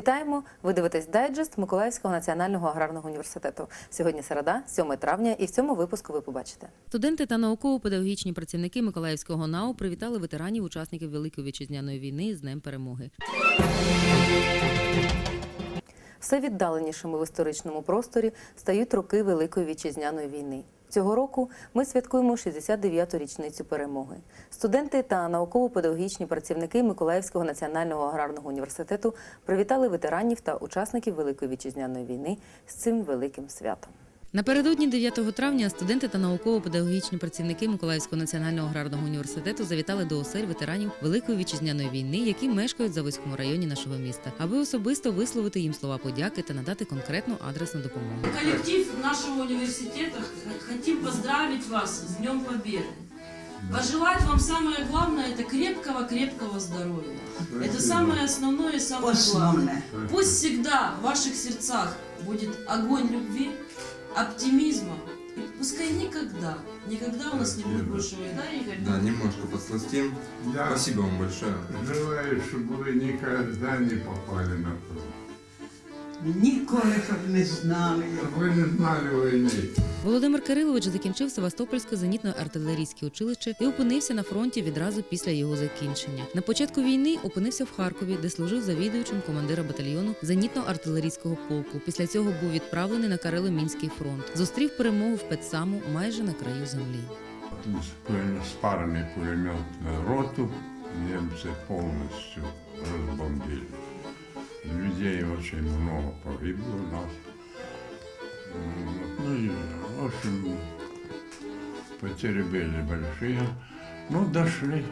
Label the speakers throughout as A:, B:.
A: Вітаємо! Ви дивитесь дайджест Миколаївського національного аграрного університету. Сьогодні середа, 7 травня, і в цьому випуску ви побачите. Студенти та науково-педагогічні працівники Миколаївського НАУ привітали ветеранів учасників Великої вітчизняної війни з Днем Перемоги. Все віддаленішими в історичному просторі стають роки Великої вітчизняної війни. Цього року ми святкуємо 69-ту річницю перемоги. Студенти та науково-педагогічні працівники Миколаївського національного аграрного університету привітали ветеранів та учасників Великої вітчизняної війни з цим великим святом. Напередодні 9 травня студенти та науково-педагогічні працівники Миколаївського національного аграрного університету завітали до осель ветеранів Великої вітчизняної війни, які мешкають в Заводському районі нашого міста, аби особисто висловити їм слова подяки та надати конкретну адресну допомогу.
B: Коллектив нашего университета х- хотим поздравить вас с Днем Победы. Пожелать вам самое главное – это крепкого-крепкого здоровья. Это самое основное и самое главное.
C: Основне.
B: Пусть всегда в ваших сердцах будет огонь любви, оптимизма. И пускай никогда, никогда у нас не будет больше войны, Игорь?
D: Да, немножко подсластим. Спасибо вам большое.
E: желаю, чтобы вы никогда не попали на фронт.
C: Ніколи щоб не знали
E: ви не знали війни.
A: Володимир Кирилович закінчив Севастопольське зенітно-артилерійське училище і опинився на фронті відразу після його закінчення. На початку війни опинився в Харкові, де служив завідуючим командира батальйону зенітно-артилерійського полку. Після цього був відправлений на Карело-Мінський фронт. Зустрів перемогу в Петсаму майже на краю землі.
E: Спаренный пулемет роту, немцы полностью разбомбили Людей очень много погибло у нас. М, Ну и, в общем, потери были большие. Ну, дошли.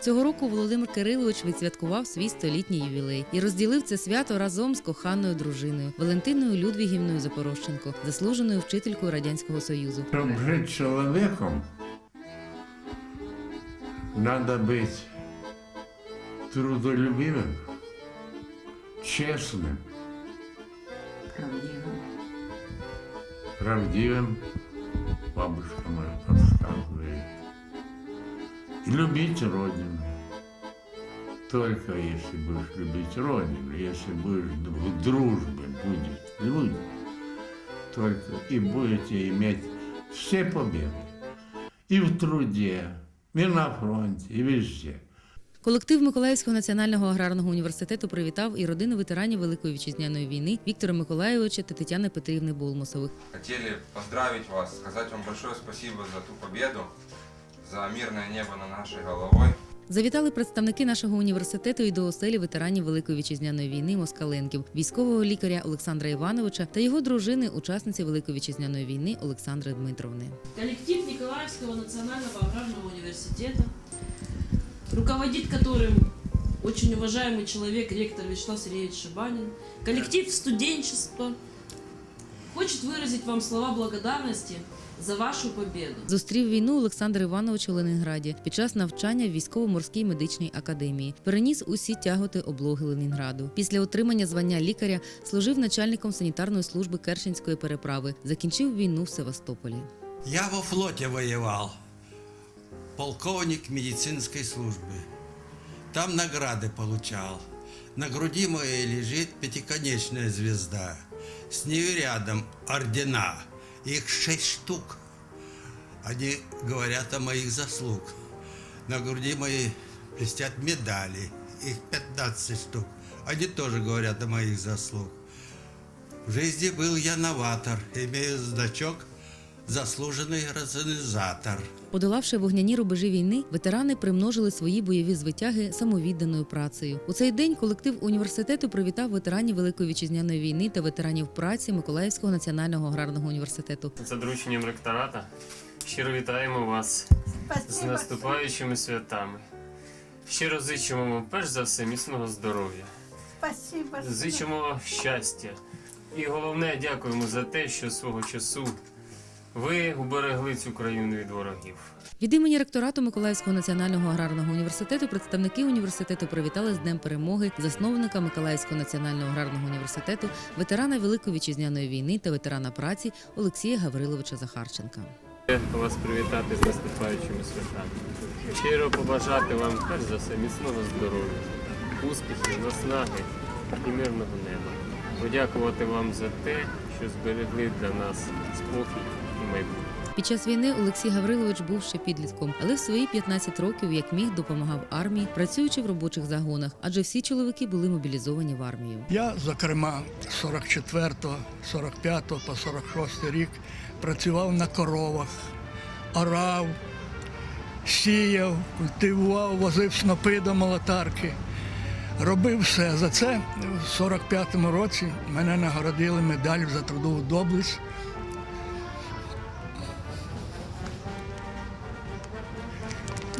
A: Цього року Володимир Кирилович відсвяткував свій столітній ювілей і розділив це свято разом з коханою дружиною Валентиною Людвігівною Запорожченко, заслуженою вчителькою радянського союзу.
E: Чтобы жить человеком, надо быть трудолюбивым, Честным,
C: Правдиво.
E: правдивым, бабушка моя подсказывает. И любить Родину. Только если будешь любить Родину, если будешь в дружбе будет люди, только и будете иметь все победы. И в труде, и на фронте, и везде.
A: Колектив Миколаївського національного аграрного університету привітав і родини ветеранів Великої вітчизняної війни Віктора Миколайовича та Тетяни Петрівни Болмусових.
D: Хотели поздравить вас, сказать вам большое спасибо за ту победу, за мирное небо над нашей головой.
A: Завітали представники нашого університету і до оселі ветеранів Великої вітчизняної війни Москаленків, військового лікаря Олександра Івановича та його дружини, учасниці Великої вітчизняної війни Олександри Дмитровни.
B: Коллектив Николаевского национального аграрного университета, руководит которым очень уважаемый человек, ректор Вячеслав Сергеевич Шибанин. Коллектив студенчества хочет выразить вам слова благодарности за вашу победу.
A: Зустрів війну Олександр Іванович у Ленінграді під час навчання в військово-морській медичній академії. Переніс усі тяготи облоги Ленінграду. Після отримання звання лікаря служив начальником санітарної служби Керченської переправи. Закінчив війну в Севастополі.
F: Я во флоте воевал, Полковник медицинской службы. Там награды получал. На груди моей лежит пятиконечная звезда. С нею рядом ордена. Их шесть штук. Они говорят о моих заслуг. На груди моей блестят медали. Их 15 штук. Они тоже говорят о моих заслуг. В жизни был я новатор, имею значок заслужений організатор.
A: Подолавши вогняні рубежі війни, ветерани примножили свої бойові звитяги самовідданою працею. У цей день колектив університету привітав ветеранів Великої вітчизняної війни та ветеранів праці Миколаївського національного аграрного університету.
G: За дорученням ректората щиро вітаємо вас з наступаючими святами. Щиро зичимо вам перш за все міцного здоров'я.
C: Спасибо.
G: Зичимо щастя. І головне, дякуємо за те, що свого часу ви уберегли цю країну від ворогів.
A: Від імені ректорату Миколаївського національного аграрного університету представники університету привітали з Днем перемоги засновника Миколаївського національного аграрного університету, ветерана Великої вітчизняної війни та ветерана праці Олексія Гавриловича Захарченка.
G: Вас привітати з наступаючими святами. Щиро побажати вам перш за все міцного здоров'я, успіхів, наснаги і мирного неба. Подякувати вам за те, що зберегли для нас спокій майбутнє.
A: Під час війни Олексій Гаврилович був ще підлітком, але в свої 15 років як міг допомагав армії, працюючи в робочих загонах, адже всі чоловіки були мобілізовані в армію.
H: Я, зокрема, з 44, 45 по 46 рік працював на коровах, орав, сіяв, культивував, возив снопи до молотарки. Робив все. За це в 45-му році мене нагородили медаллю за трудову доблесть.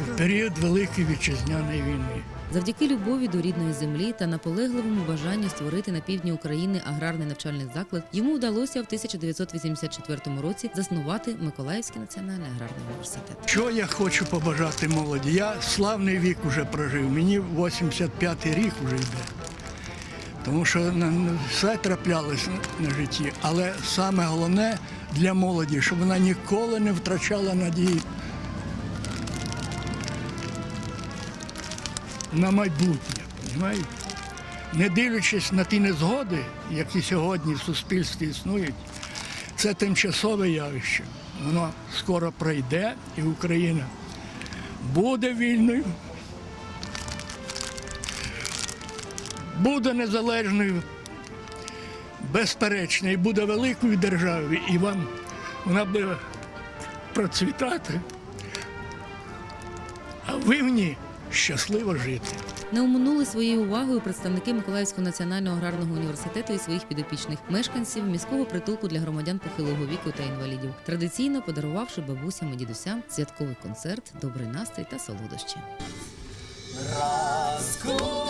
H: У період Великої вітчизняної війни.
A: Завдяки любові до рідної землі та наполегливому бажанню створити на півдні України аграрний навчальний заклад йому вдалося в 1984 році заснувати Миколаївський національний аграрний університет.
H: Що я хочу побажати молоді? Я славний вік уже прожив, мені 85-й рік вже йде. Тому що все траплялось на- на житті. Але саме головне для молоді, щоб вона ніколи не втрачала надії на майбутнє. Розумієте? Не дивлячись на ті незгоди, які сьогодні в суспільстві існують, це тимчасове явище. Воно скоро пройде, і Україна буде вільною, буде незалежною, безперечно, і буде великою державою, і вам вона буде процвітати, а ви в ній щасливо жити.
A: Не оминули своєю увагою представники Миколаївського національного аграрного університету і своїх підопічних мешканців міського притулку для громадян похилого віку та інвалідів, традиційно подарувавши бабусям і дідусям святковий концерт, добрий настрій та солодощі.
I: Крем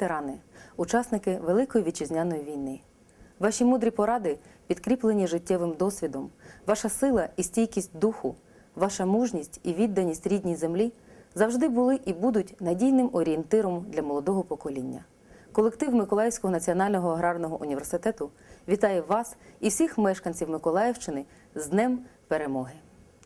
A: ветерани, учасники Великої вітчизняної війни. Ваші мудрі поради підкріплені життєвим досвідом, ваша сила і стійкість духу, ваша мужність і відданість рідній землі завжди були і будуть надійним орієнтиром для молодого покоління. Колектив Миколаївського національного аграрного університету вітає вас і всіх мешканців Миколаївщини з Днем Перемоги.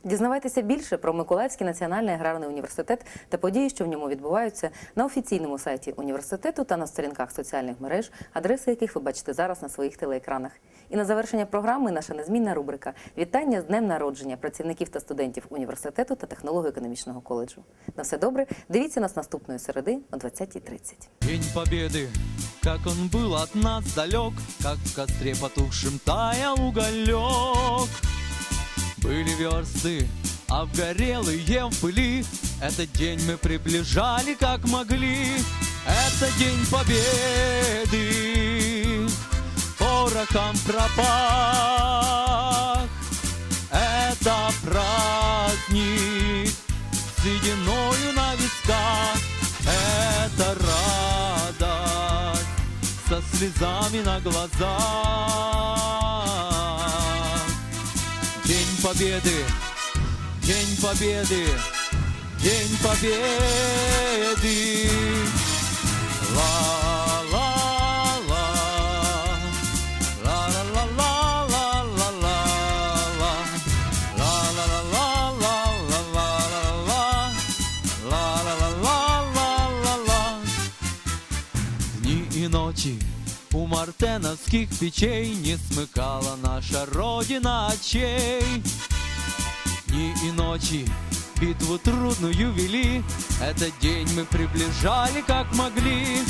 A: Дізнавайтеся більше про Миколаївський національний аграрний університет та події, що в ньому відбуваються, на офіційному сайті університету та на сторінках соціальних мереж, адреси яких ви бачите зараз на своїх телеекранах. І на завершення програми наша незмінна рубрика Вітання з днем народження працівників та студентів університету та технолого-економічного коледжу. На все добре. Дивіться нас наступної середи о 20.30.
I: День Победы, как он был от нас далек, как в костре потухшем таял уголек. Были версты, обгорелые в пыли, этот день мы приближали как могли. Это день Победы, порохом пропах. Это праздник с сединою на висках. Это радость со слезами на глазах. День Победы, День Победы, День Победы. Ла-ла-ла, ла-ла-ла-ла-ла-ла-ла, ла-ла-ла-ла-ла-ла-ла-ла, ла-ла-ла-ла-ла-ла-ла. Дни и ночи У мартеновских печей Не смыкала наша Родина очей. Дни и ночи битву трудную вели, Этот день мы приближали как могли.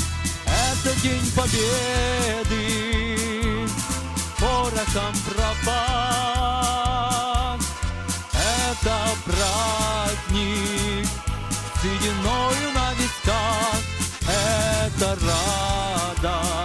I: Это день победы, порохом пропах. Это праздник с сединою на висках. Это радость